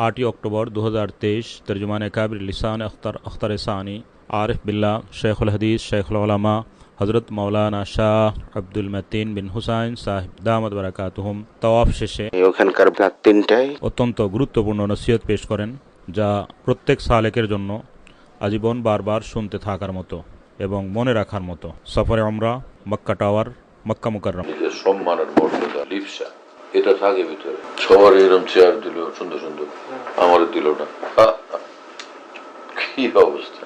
आठवीं अक्टूबर 2023 तर्जुमान काबिर लिसान अख्तर अख्तर सानी आरिफ बिल्ला शेखुल हदीस शेखुल उलमा হজরত মাওলানা শাহ আব্দুল মতিন বিন হুসাইন সাহেব দামদ বারাকাতুহুম তওয়াফ শেষে ওখানকার রাত তিনটায় অত্যন্ত গুরুত্বপূর্ণ নসিহত পেশ করেন যা প্রত্যেক সালেকের জন্য আজীবন বারবার শুনতে থাকার মতো এবং মনে রাখার মতো সফরে আমরা মক্কা টাওয়ার মক্কা মুকাররম নিজের সম্মানের মর্যাদা লিপসা এটা থাকে ভিতরে। সবার এরম চেয়ার দিল, সুন্দর সুন্দর। আমার দিল না। কি অবস্থা?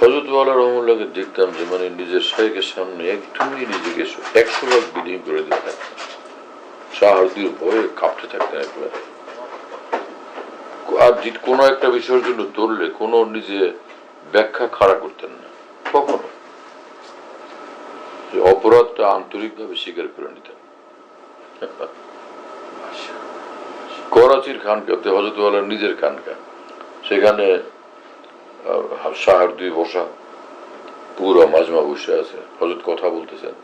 হজরতওয়ালা রহমুল্লাহকে দেখতাম যে মানে নিজের শাহেকের সামনে একদমই নিজেকে একশো ভাগ বিলীন করে দিতেন শাহরদির ভয়ে কাঁপতে থাকতেন একবারে। আর কোনো একটা বিষয়ের জন্য ধরলে কোনো নিজে ব্যাখ্যা খাড়া করতেন না। কখনো। অপরাধটা আন্তরিকভাবে স্বীকার করে নিতেন করাচির খানকাতে হজরতওয়ালার নিজের খানকা সেখানে শাহর দুই বসা, পুরো মাজমা বসে আছে। হজরত কথা বলতেছেন।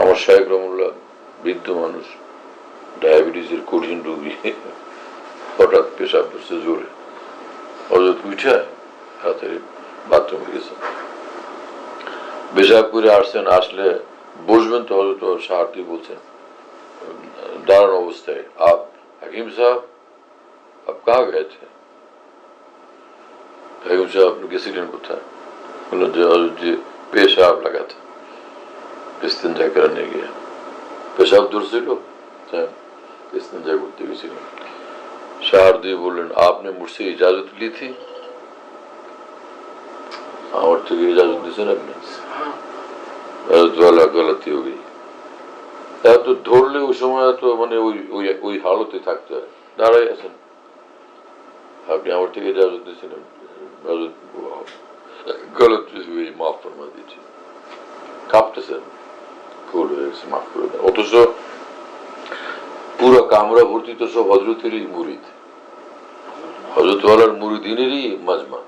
আমার শাহেক রহমুল্লাহ বৃদ্ধ মানুষ, ডায়াবেটিসের কঠিন রোগী, হঠাৎ পেশাব করছে জোরে। হজরত উঠে হাতে বাথরুমে গেছেন বিজয়পুরে আসছেন আসলে বুঝবেন তো হয়তো সাহারটি বলছেন দারুণ অবস্থায় আপ হাকিম সাহেব আপ কাহা গেছে হাকিম সাহেব আপনি গেছিলেন কোথায় বললেন যে অযোধ্যে পেশাব লাগা था ইস্তেঞ্জা कराने गया পেশাব দূর ছিল ইস্তেঞ্জা করতে গেছিলেন সাহারদি বললেন আপনি মুঝसे इजाज़त ली थी আমার থেকে ইজাজত দিয়েছেন আপনি? এত ধরলে ওই সময় তো মানে ওই ওই হালতে থাকতে হয়। দাঁড়াই আছেন। আপনি আমার থেকে ইজাজত হজরত গলত মাফ ফরমা দিয়েছি মাফ করে দেন। ভর্তি তো সব হজরতেরই হজরতওয়ালার মাজমা।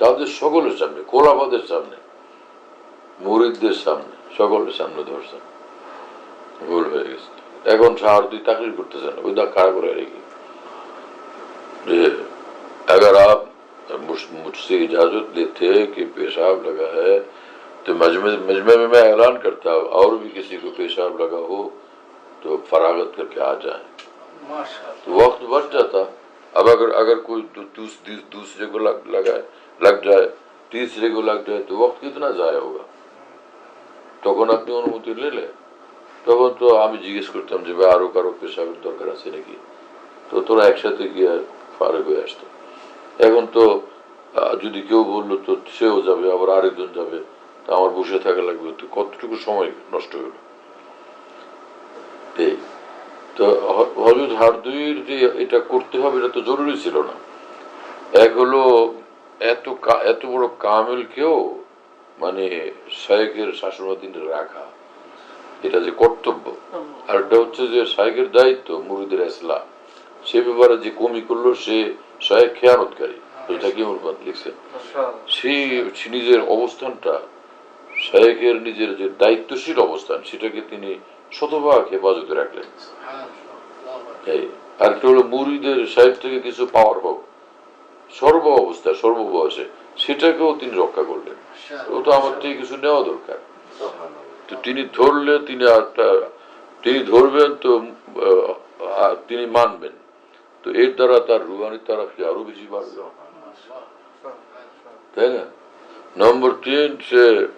তাদের সকলের সামনে কোলাবাদের সামনে মুরিদদের সামনে সকলের সামনে ধরছেন ভুল হয়ে গেছে এখন শাহরুদি তাকলির করতেছেন ওই দা কারা করে রেখে अगर आप मुझसे इजाज़त लेते कि पेशाब लगा है तो मजमे मजमे में मैं ऐलान करता हूँ और भी किसी को पेशाब लगा हो तो फरागत करके आ जाए तो वक्त बच जाता अब अगर अगर कोई दूसरे को लगाए लग जाए तीसरे को लग जाए तो वक्त कितना जाया होगा তখন আপনি অনুমতি নিলে তখন তো আমি জিজ্ঞেস করতাম যে ভাই আরো কারো পেশাবের দরকার আছে নাকি তো তোরা একসাথে গিয়ে ফারেক হয়ে আসতো এখন তো আহ, যদি কেউ বললো তো সেও যাবে আবার আরেকজন যাবে তা আমার বসে থাকা লাগবে তো কতটুকু সময় নষ্ট হলো এই তো হ- হজরত হারদুইর যে এটা করতে হবে এটা তো জরুরি ছিল না এক হলো এত কা- এত বড় কামেল কেউ মানে শায়েকের শাসনাধীন রাখা এটা যে কর্তব্য। আর একটা হচ্ছে যে শায়েকের দায়িত্ব মুরিদের ইসলা সে ব্যাপারে যে কমি করল সে শায়েক খেয়ানতকারী। এটা কি লিখছেন? সেই সে নিজের অবস্থানটা শায়েকের নিজের যে দায়িত্বশীল অবস্থান সেটাকে তিনি শতভাগ হেফাজতে রাখলেন। এই আরেকটা হলো মুরিদের সাহেব থেকে কিছু পাওয়ার হোক। সর্ব অবস্থা সর্ববয়সে সেটাকেও তিনি রক্ষা করলেন। ও তো আমার থেকে কিছু নেওয়া দরকার। তো তিনি ধরলে তিনি একটা- তিনি ধরবেন তো তিনি মানবেন। তো এর দ্বারা তার রুহানি তারা আরও বেশি বাড়বে। তাই না? নম্বর তিন সে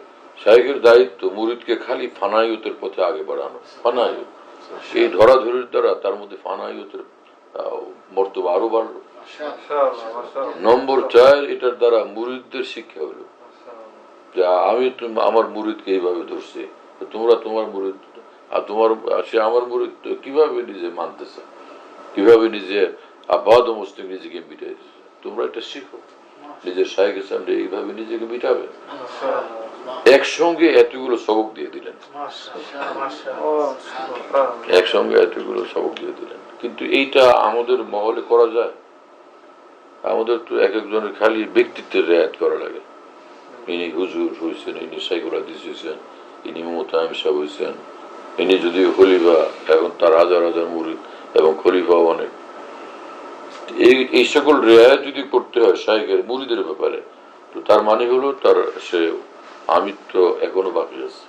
শাহেকের দায়িত্ব মুরিদকে খালি ফানাইয়তের পথে আগে বাড়ানো। ফানাইয়ত। এই ধরাধরির দ্বারা তার মধ্যে ফানাইয়তের মর্তব্য আরও বাড়লো। নম্বর চার, এটার দ্বারা মুরিদদের শিক্ষা হলো। যে আমি আমার মুরিদকে এইভাবে ধরছি তোমরা তোমার মুরিদ, আর তোমার সে আমার মুরিদ কীভাবে নিজে মানতেছে? কীভাবে নিজে আবাদ মস্তিক নিজেকে মিটাই তোমরা এটা শিখো। নিজের সাহেবের সামনে এইভাবে নিজেকে মিটাবে। একসঙ্গে এতগুলো সবক দিয়ে দিলেন। একসঙ্গে এতগুলো সবক দিয়ে দিলেন। কিন্তু এইটা আমাদের মহলে করা যায়? আমাদের তো এক একজনের খালি ব্যক্তিত্বের রেয়াত করা লাগে। ইনি হুজুর হয়েছেন ইনি সাইকুল হাদিস হয়েছেন ইনি মোতায়েম সাহেব হয়েছেন ইনি যদি খলিফা এখন তার হাজার হাজার মুরিদ এবং খলিফাও অনেক। এই এই সকল রেয়ায় যদি করতে হয় শাহেকের মুরিদের ব্যাপারে তো তার মানে হলো তার সে আমিত্ব এখনও বাকি আছে।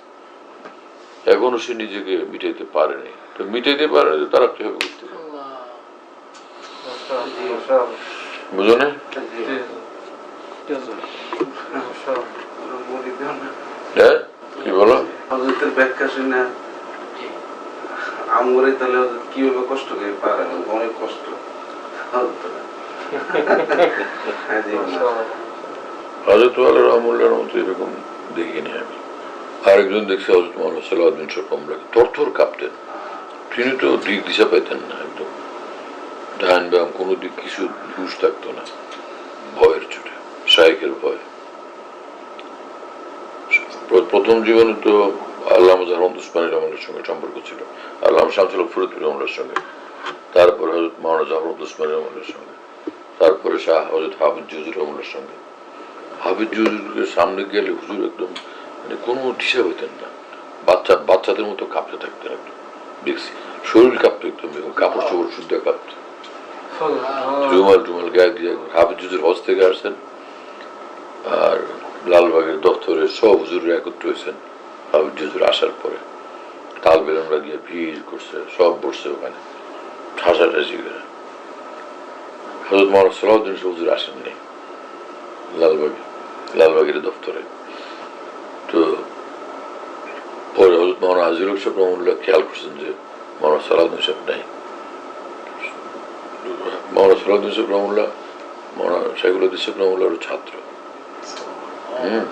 এখনও সে নিজেকে মিটাইতে পারেনি। তো মিটাইতে পারেনি তারা কীভাবে করতে পারে? বুঝো না হ্যাঁ কি বলো? হজরতের ব্যাখ্যা শুনে আমগরে তাহলে কীভাবে কষ্ট করে অনেক কষ্ট। হজরত আল্লাহ রহমুল্লাহর মতো এরকম দেখিনি আমি। আরেকজন দেখছি হজরত মোহাম্মদ থরথর কাঁপতেন। তিনি তো দিক দিশা পাইতেন না একদম। ডান ব্যায়াম কোনো দিক কিছু হুশ থাকতো না। ভয়ের চোটে শাহেকের ভয়। প্রথম জীবনে তো আল্লাহ রহমানের সঙ্গে সম্পর্ক ছিল। আল্লাহ শামসুল ফরিদুর রহমানের সঙ্গে। তারপরে হজরত মহারাজ আহমদ রহমানের সঙ্গে। তারপরে শাহ হজরত হাফিজ জুজুর রহমানের সঙ্গে। হাফিজ সামনে গেলে হুজুর একদম মানে কোনো দিশা হইতেন না। বাচ্চা, বাচ্চাদের মতো কাঁপতে থাকতেন একদম। দেখছি, শরীর কাঁপতো একদম কাপড় চোপড় শুদ্ধ কাঁপতো। রুমাল টুমাল হাফিজ জুজুর হজ থেকে আসছেন আর লালবাগের দপ্তরে সব হুজুর একত্র হয়েছেন হাফিজ আসার পরে। তাল বেলনরা গিয়ে ভিড় করছে, সব বসছে ওখানে, ঠাসাঠাসি করে। হজরত মোহাম্মদ সালাউদ্দিন হুজুর আসেননি লালবাগে, লালবাগের দপ্তরে। তো পরে হজরত মোহাম্মদ আজিরুল সাহেব রহমুল্লাহ খেয়াল করছেন যে মোহাম্মদ সালাউদ্দিন সাহেব নাই। মোহাম্মদ সালাউদ্দিন সাহেব রহমুল্লাহ মোহাম্মদ শাইকুল্লাহ সাহেব রহমুল্লাহর ছাত্র। হুম।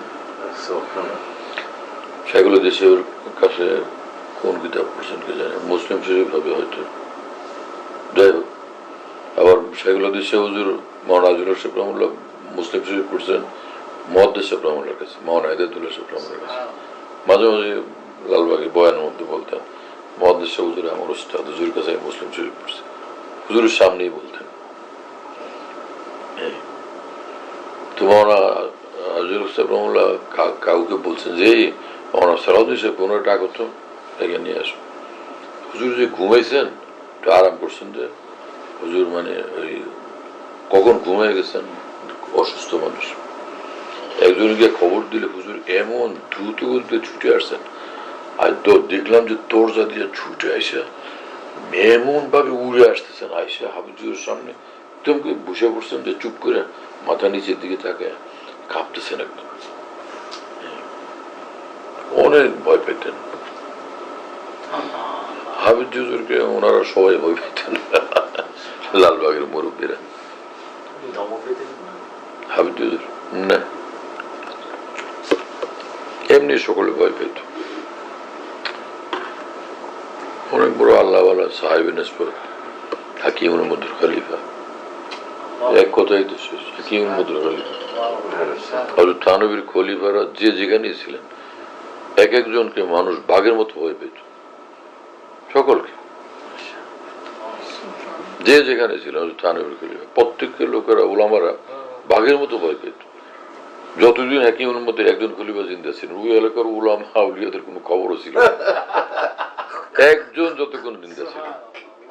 সেগুলো দেশের কাছে কোন কিতাব পড়ছেন কে জানে, মুসলিম শরীফ হবে হয়তো। যাই হোক, আবার সেগুলো দেশে হুজুর মহানাজুল শেখ রহমুল্লাহ মুসলিম শরীফ পড়ছেন মহাদ্দেশ রহমুল্লার কাছে, মহান হায়দাতুল্লাহ শেখ রহমুল্লার কাছে। মাঝে মাঝে লালবাগে বয়ানের মধ্যে বলতেন মহাদ্দেশ হুজুর আমার উস্তাদ হুজুর কাছে মুসলিম শরীফ পড়ছি। হুজুরের সামনেই বলতেন। রহমুল্লাহ কাউকে বলছেন যে এই সালাউদ্দিন ডাকো তো এখানে নিয়ে আসো। হুজুর যে ঘুমাইছেন, একটু আরাম করছেন যে, হুজুর মানে ওই কখন ঘুমিয়ে গেছেন, অসুস্থ মানুষ। একজনকে খবর দিলে হুজুর এমন দ্রুত গতিতে ছুটে আসছেন। আর তো দেখলাম যে দরজা দিয়ে ছুটে আইসা এমন ভাবে উড়ে আসতেছেন আইসা হাবিজুরের সামনে একদম করে বসে পড়ছেন যে চুপ করে মাথা নিচের দিকে থাকে কাঁপতেছেন একদম অনেক ভয় পেতেন হাবিজ জুজুরকে ওনারা সবাই ভয় পেতেন লালবাগের মুরব্বীরা হাবিজ জুজুর না এমনি সকলে ভয় পেত অনেক বড় আল্লাহওয়ালা সাহেব নসবর হাকিমুল মধুর খলিফা। এক কথাই তো শেষ, হাকিমুল মধুর খলিফা। হজরত থানবীর খলিফারা যে যেখানে ছিলেন, এক একজনকে মানুষ বাঘের মতো ভয় পেত। সকলকে। যে যেখানে হজরত থানবীর খলিফা প্রত্যেকের লোকেরা ওলামারা বাঘের মতো ভয় পেত। যতদিন হাকিমের মধ্যে একজন খলিফা জিন্দা ছিলেন। ওই এলাকার উলামা আউলিয়াদের কোনো খবরও ছিল না। একজন যতক্ষণ জিন্দা ছিলেন।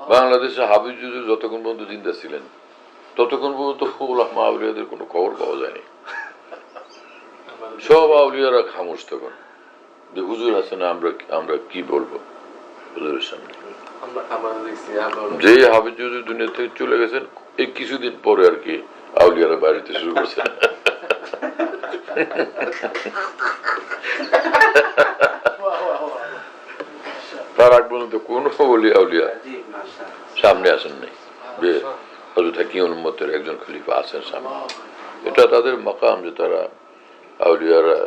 বাংলাদেশে হাবিজ যতক্ষণ পর্যন্ত জিন্দা ছিলেন ততক্ষণ পর্যন্ত উলামা আউলিয়াদের কোনো খবর পাওয়া যায়নি। সব আউলিয়ারা খামোশ তখন। যে হুজুর আছে না আমরা আমরা কি বলব হুজুরের সামনে? যে হাবিজ দুনিয়া থেকে চলে গেছেন এই কিছুদিন পরে আর কি আউলিয়ারা বাড়িতে শুরু আগ পর্যন্ত কোনো সামনে আসেন নাই। যে হজরত হাকিম উম্মতের একজন খলিফা আছেন সামনে। এটা তাদের মাকাম যে তারা আউলিয়ারা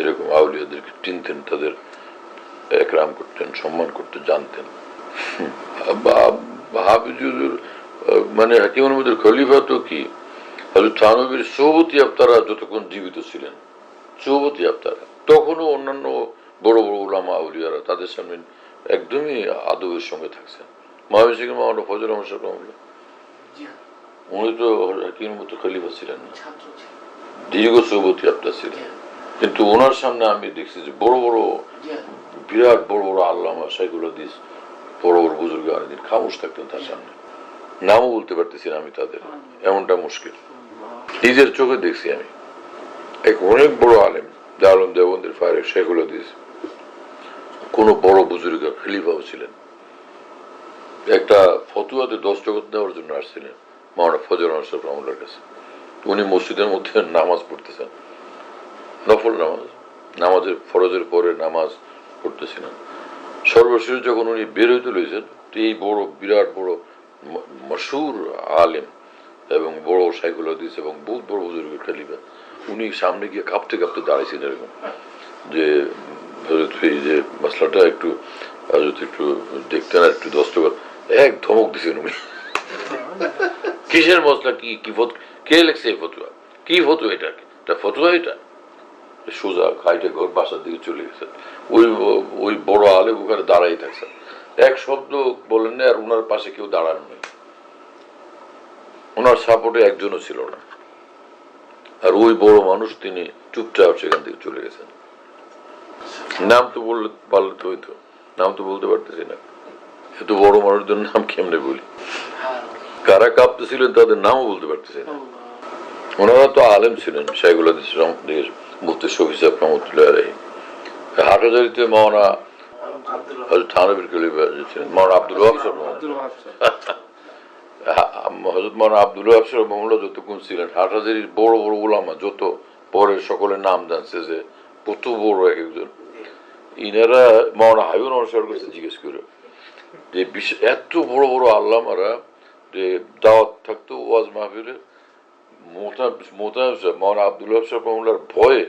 এরকম আউলিয়াদেরকে চিনতেন, তাদের একরাম করতেন, সম্মান করতে জানতেন। মানে হাকিম উম্মতের খলিফা তো কি? হজরত থানবীর সৌবতী আপ্তারা যতক্ষণ জীবিত ছিলেন, সৌবতী আপ্তারা তখনও অন্যান্য বড় বড় ওলামা আউলিয়ারা তাদের সামনে একদমই আদবের সঙ্গে থাকছেন। মহাবিশ্বের মাওলানা ফজল রহমান সাহেব রহমতুল্লাহ। উনি তো হাকিমের মতো খলিফা ছিলেন না। দীর্ঘ সৌবতী আপ্তার ছিলেন। কিন্তু ওনার সামনে আমি দেখছি যে বড় বড় বিরাট বড় বড় আল্লামা বড় বড় বুজুর্গ অনেকদিন খামোশ থাকতেন তার সামনে। নামও বলতে পারতেছি না আমি তাদের। এমনটা মুশকিল। নিজের চোখে দেখছি আমি। এক অনেক বড় আলেম জালম দেবন্দের ফায়ারে সেগুলো দিস কোন বড় বুজুর্গ খলিফাও ছিলেন। একটা ফতুয়াতে জগৎ নেওয়ার জন্য আসছিলেন মাওলানা ফজর আনসার রহমুল্লার কাছে উনি মসজিদের মধ্যে নামাজ পড়তেছেন। নফল নামাজ। নামাজের ফরজের পরে নামাজ পড়তেছিলেন। সর্বশেষ যখন উনি বের হইতে লইছেন এই বড়, বিরাট বড় মশুর আলেম এবং বড় সাইকোলজিস্ট এবং বহুত বড় বুজুর্গ খালিফা, উনি সামনে গিয়ে কাঁপতে কাঁপতে দাঁড়িয়েছেন এরকম যে হজরত যে মশলাটা একটু একটু দেখতেন একটু এক ধমক দিছেন উনি। কিসের মশলা, কি কি ফত, কে লেখছে এই ফতুয়া? কি ফতুয়া এটা? এটা ফতুয়া এটা? সোজা ঘর বাসার দিকে চলে গেছে। ওই ওই বড় ওখানে দাঁড়াই থাকছে। এক শব্দ বলেন না, আর ওনার পাশে কেউ দাঁড়ানো নেই। ওনার সাপোর্টে একজনও ছিল না। আর ওই বড় মানুষ, তিনি চুপচাপ সেখান থেকে চলে গেছেন। নাম তো বললে পারলে তো হইতো। নাম তো বলতে পারতেছি না। এত বড় মানুষদের নাম কেমনে বলি? কারা কাঁপতেছিলেন তাদের নামও বলতে পারতেছি না। ওনারা তো আলেম ছিলেন হজরত থানবির ছিলেন আব্দুল হজরত আব্দুল যতক্ষণ ছিলেন, হাটহাজারির বড় বড় ওলামা যত পরে সকলের নাম জানছে যে কত বড় এক একজন। ইনারা মৌলানা হাবিবুর সাহেবের কাছে জিজ্ঞেস করে, যে এত বড় বড় আল্লামারা, যে দাওয়াত থাকতো ওয়াজ মাহফিলে মোতায়েব সাহেব মৌলানা আব্দুল ওয়াহাব সাহেব রহমতুল্লাহর ভয়ে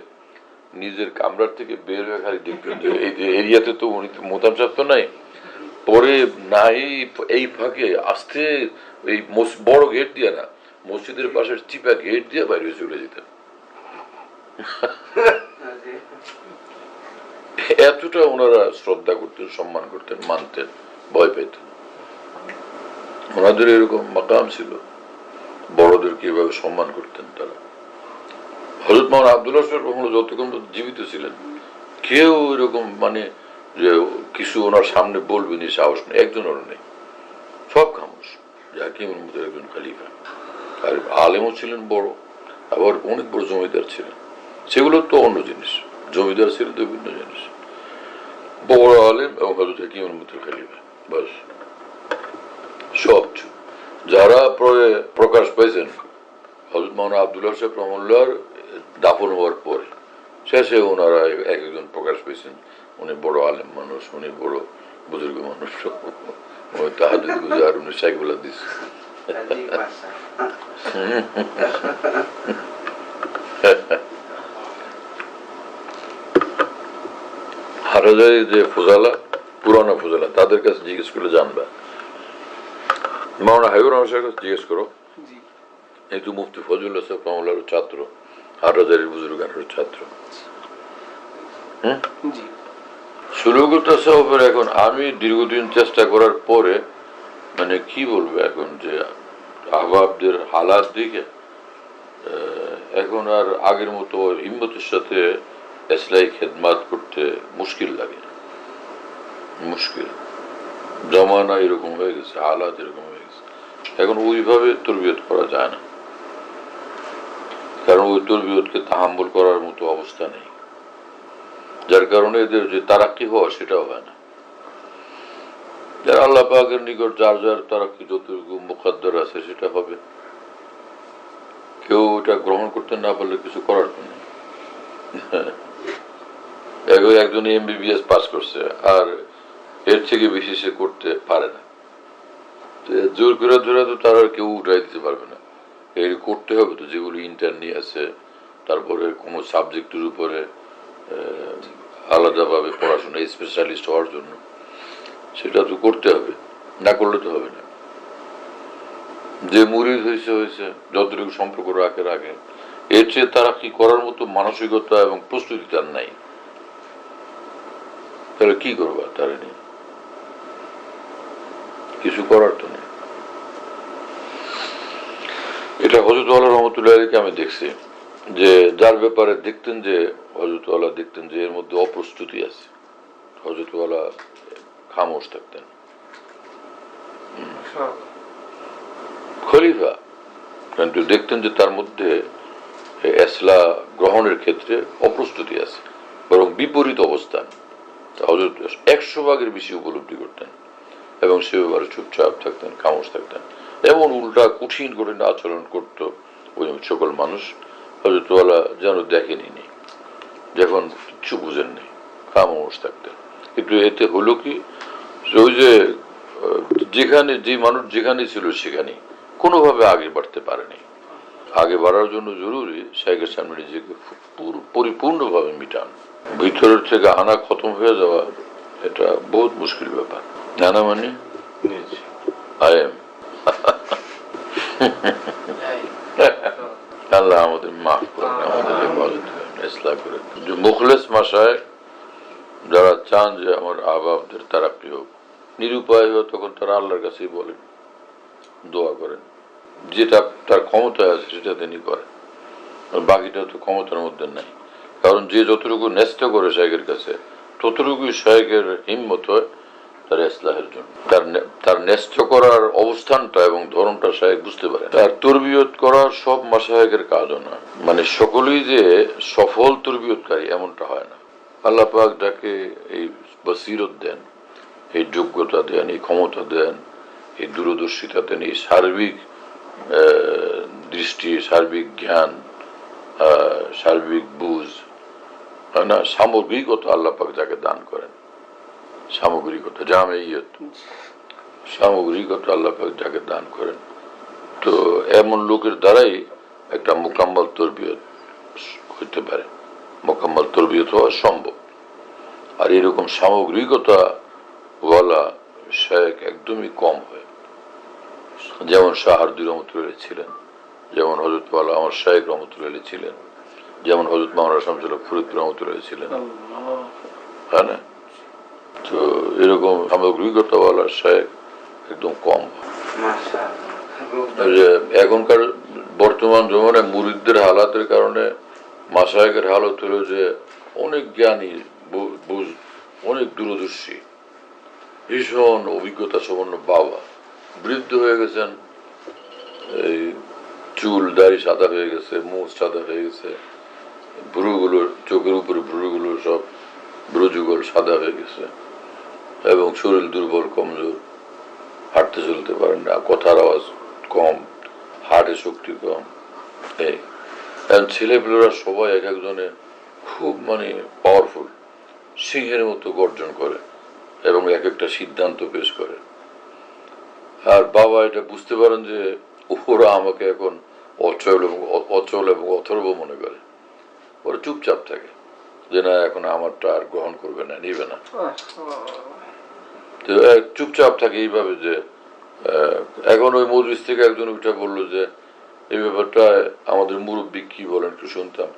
নিজের কামরার থেকে বের হয়ে খালি দেখতেন যে এই এরিয়াতে তো উনি মোতাম সাহেব তো নাই। পরে না এই ফাঁকে আসতে এই বড় গেট দিয়ে না, মসজিদের পাশের চিপা গেট দিয়ে বাইরে চলে যেতেন। এতটা ওনারা শ্রদ্ধা করতেন, সম্মান করতেন, মানতেন, ভয় পেতেন। ওনাদের এরকম মাকাম ছিল, বড়দের কীভাবে সম্মান করতেন তারা? হজরত মোহাম্মদ আব্দুল্লাহ সাহেব রহমান যতক্ষণ জীবিত ছিলেন, কেউ এরকম মানে যে কিছু ওনার সামনে বলবেনি সাহস নেই, একজন ওর নেই। সব খামোশ জাকিমের মতো একজন খালিফা। আর আলেমও ছিলেন বড়, আবার অনেক বড় জমিদার ছিলেন। সেগুলো তো অন্য জিনিস। জমিদার ছিলেন তো ভিন্ন জিনিস। বড় আলেম এবং হজরত হাকিমের মতো খালিফা বাস। সব। যারা পরে প্রকাশ পাইছেন হজরত মাওলানা আবদুল্লাহ সাহেব রহমুল্লাহর দাফন হওয়ার পরে শেষে ওনারা এক একজন প্রকাশ পেয়েছেন উনি বড় আলেম মানুষ উনি বড় বুজুর্গ মানুষ। গুজার উনি দিস। রাজীব হারাজারি যে ফোজালা পুরানো ফোজালা তাদের কাছে জিজ্ঞেস করলে জানবা। মাওলানা হাবিবুর রহমান কাছে জিজ্ঞেস করো। এই তো মুফতি ফজলুল্লাহ সাহেব রহমুল্লাহর ছাত্র হাটাজারির বুজুর্গানের ছাত্র। তাসাউফের এখন আমি দীর্ঘদিন চেষ্টা করার পরে মানে কি বলব এখন যে আহবাবদের হালাত দিকে এখন আর আগের মতো হিম্মতের সাথে এসলাই খেদমাত করতে মুশকিল লাগে মুশকিল জমানা এরকম হয়ে গেছে হালাত এরকম হয়ে গেছে এখন ওইভাবে তরবিয়ত করা যায় না কারণ ওই তরবিয়তকে তাহাম্বুল করার মতো অবস্থা নেই যার কারণে এদের যে তারাক্কি হওয়া সেটাও হয় না যার আল্লাহ পাকের নিকট যার যার তারাক্কি যতটুকু মুখাদ্দর আছে সেটা হবে কেউ এটা গ্রহণ করতে না পারলে কিছু করার নেই একজন এমবিবিএস পাস করছে, আর এর থেকে বেশি সে করতে পারে না। জোর করে ধরে তো তার আর কেউ উঠাই দিতে পারবে না। এর করতে হবে তো, যেগুলো ইন্টারনি আছে, তারপরে কোনো সাবজেক্টের উপরে আলাদাভাবে পড়াশোনা স্পেশালিস্ট হওয়ার জন্য, সেটা তো করতে হবে, না করলে তো হবে না। যে মুরিদ হয়েছে হয়েছে যতটুকু সম্পর্ক রাখে রাখে এর চেয়ে তারা কি করার মতো মানসিকতা এবং প্রস্তুতি তার নাই? তাহলে কি করবা তারা নিয়ে? কিছু করার তো নেই। এটা হজরত আল্লাহ রহমতুল্লাহ আলীকে আমি দেখছি যে যার ব্যাপারে দেখতেন যে হজরতওয়ালা দেখতেন যে এর মধ্যে অপ্রস্তুতি আছে। হজরতওয়ালা খামোশ থাকতেন। খলিফা কিন্তু দেখতেন যে তার মধ্যে এসলা গ্রহণের ক্ষেত্রে অপ্রস্তুতি আছে, বরং বিপরীত অবস্থান। হজরত একশো ভাগের বেশি উপলব্ধি করতেন এবং সে ব্যাপারে চুপচাপ থাকতেন, খামোশ থাকতেন। এমন উল্টা কঠিন কঠিন আচরণ করত ওই সকল মানুষ। হজরতওয়ালা যেন দেখেনি যখন কিচ্ছু বুঝেননি খামোশ থাকতেন। কিন্তু এতে হলো কি, ওই যে যেখানে, যে মানুষ যেখানে ছিল সেখানে কোনোভাবে আগে বাড়তে পারেনি। আগে বাড়ার জন্য জরুরি শেখের সামনে নিজেকে পরিপূর্ণভাবে মিটান। ভিতরের থেকে আনা খতম হয়ে যাওয়া এটা বহুত মুশকিল ব্যাপার। জানা মানে? I am. আল্লাহ আমাদের মাফ করেন আমাদের হেফাজত করেন ইসলাম করেন। যে মুখলেস মাসায় যারা চান যে আমার আবাবদের তারাক্কি হোক নিরুপায় হোক তখন তারা আল্লাহর কাছেই বলেন দোয়া করেন। যেটা তার ক্ষমতায় আছে, সেটা তিনি করেন। বাকিটা তো ক্ষমতার মধ্যে নাই। কারণ যে যতটুকু ন্যস্ত করে শাহেকের কাছে, ততটুকুই শাহেকের হিম্মত হয় তার ইসলাহের জন্য। তার তার ন্যস্ত করার অবস্থানটা এবং ধরনটা শাহেক বুঝতে পারে তার তরবিয়ত করা সব মাসাহেকের কাজও না। মানে সকলেই যে সফল তরবিয়তকারী এমনটা হয় না। আল্লাহ পাক যাকে এই বসিরত দেন, এই যোগ্যতা দেন, এই ক্ষমতা দেন, এই দূরদর্শিতা দেন, এই সার্বিক দৃষ্টি, সার্বিক জ্ঞান সার্বিক বুঝ, হয় না? সামগ্রিকতা আল্লাহ পাক যাকে দান করেন। সামগ্রিকতা, জামেইয়ত। সামগ্রিকতা আল্লাহ পাক যাকে দান করেন। তো এমন লোকের দ্বারাই একটা মোকাম্মল তরবিয়ত হইতে পারে। মোকাম্মল তরবিয়ত হওয়া সম্ভব। আর এরকম সামগ্রিকতা বলা শেখ একদমই কম হয়। যেমন শাহারদি রহমতুল্লাহ ছিলেন যেমন হজরত ওয়ালা আমার শেখ রহমতুল্লাহ ছিলেন যেমন হজরত মামলা শামসুল্লাহ ফরিদপুর রহমতুল্লাহ ছিলেন। হ্যাঁ না? তো এরকম সামগ্রিকতাওয়ালা শেখ একদম কম। যে এখনকার বর্তমান জমানায় মুরিদদের হালাতের কারণে মাসায়কের হালত হলো যে অনেক জ্ঞানী অনেক দূরদর্শী ভীষণ অভিজ্ঞতা সম্পন্ন বাবা। বৃদ্ধ হয়ে গেছেন, এই চুল, দাড়ি সাদা হয়ে গেছে, মুখ সাদা হয়ে গেছে ভ্রুগুলোর চোখের উপরে ভ্রুগুলো সব ভ্রুযুগল সাদা হয়ে গেছে এবং শরীর দুর্বল, কমজোর, হাঁটতে চলতে পারেন না, কথার আওয়াজ কম হার্টে শক্তি কম, এই। এখন ছেলেপেলেরা সবাই এক একজনে খুব মানে পাওয়ারফুল সিংহের মতো গর্জন করে এবং এক একটা সিদ্ধান্ত পেশ করে। আর বাবা এটা বুঝতে পারেন যে ওরা আমাকে এখন অচল এবং অচল এবং অথর্ব মনে করে। ওরা চুপচাপ থাকে যে না এখন আমারটা আর গ্রহণ করবে না নিবে না। তো চুপচাপ থাকে এইভাবে যে এখন ওই মজলিস থেকে একজন উঠে বলল যে এই ব্যাপারটা আমাদের মুরব্বী কি বলেন একটু শুনতাম।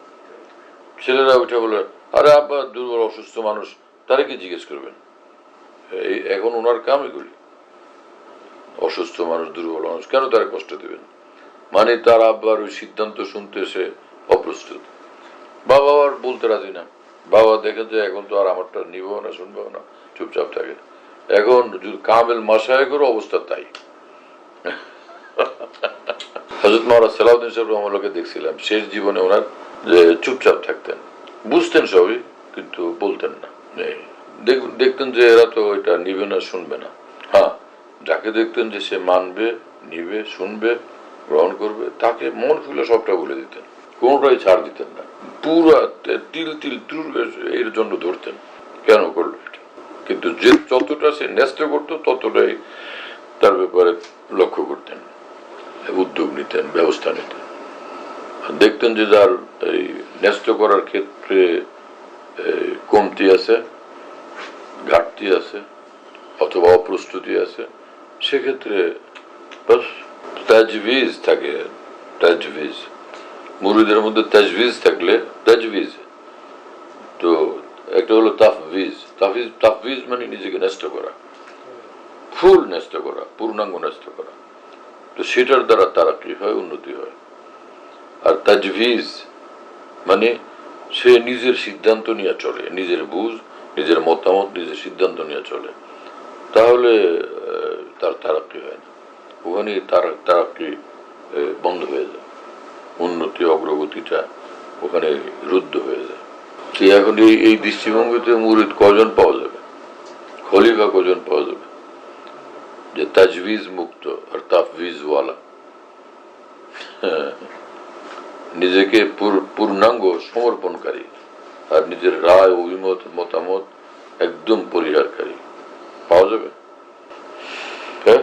ছেলেরা উঠে বলে আরে আব্বা দুর্বল অসুস্থ মানুষ তারা কি জিজ্ঞেস করবেন? এই এখন ওনার কাম এগুলি অসুস্থ মানুষ দুর্বল মানুষ, কেন তারা কষ্ট দিবেন? মানে তার আব্বার ওই সিদ্ধান্ত শুনতে সে অপ্রস্তুত। বাবা আর বলতে রাজি না। বাবা দেখে যে এখন তো আর আমারটা নিব না শুনব না, চুপচাপ থাকে এখন যদি কামেল মাসায়কের অবস্থা তাই। হজরত মহারাজ সালাউদ্দিন সাহেব রহমাল্লাহকে দেখছিলাম, শেষ জীবনে ওনার যে চুপচাপ থাকতেন। বুঝতেন সবই, কিন্তু বলতেন না। দেখ- দেখতেন যে এরা তো এটা নিবে না, শুনবে না। যাকে দেখতেন যে সে মানবে, নিবে, শুনবে, গ্রহণ করবে, তাকে মন খুলে সবটা বলে দিতেন। কোনটাই ছাড় দিতেন না। পুরা তিল তিল তুর এর জন্য ধরতেন। কেন করল এটা? কিন্তু যে যতটা সে ন্যস্ত করতো, ততটাই তার ব্যাপারে লক্ষ্য করতেন, উদ্যোগ নিতেন, ব্যবস্থা নিতেন। দেখতেন যে যার এই ন্যস্ত করার ক্ষেত্রে কমতি আছে, ঘাটতি আছে, অথবা অপ্রস্তুতি আছে। সেক্ষেত্রে বাস তাজভিজ থাকে তাজভিজ মুরিদের মধ্যে তাজভিজ থাকলে তাজভিজ তো একটা হলো তাফভিজ তাফিজ তাফভিজ মানে নিজেকে নষ্ট করা। ফুল নষ্ট করা, পূর্ণাঙ্গ নষ্ট করা। তো সেটার দ্বারা তারাকি হয়, উন্নতি হয়। আর তাজভিজ মানে সে নিজের সিদ্ধান্ত নিয়ে চলে, নিজের বুঝ, নিজের মতামত, নিজের সিদ্ধান্ত নিয়ে চলে। তাহলে তার তারাক্কি হয় না। ওখানে তার তারাক্কি বন্ধ হয়ে যায়। উন্নতি, অগ্রগতিটা ওখানে রুদ্ধ হয়ে যায়। কি এখন এই দৃষ্টিভঙ্গিতে মুরিদ কজন পাওয়া যাবে? খলিফা কজন পাওয়া যাবে? যে তাজবিজ মুক্ত আর তাফবিজ ওয়ালা। হ্যাঁ। নিজেকে পূর্ণাঙ্গ, সমর্পণকারী আর নিজের রায়, অভিমত, মতামত একদম পরিহারকারী। পাওয়া যাবে? হ্যাঁ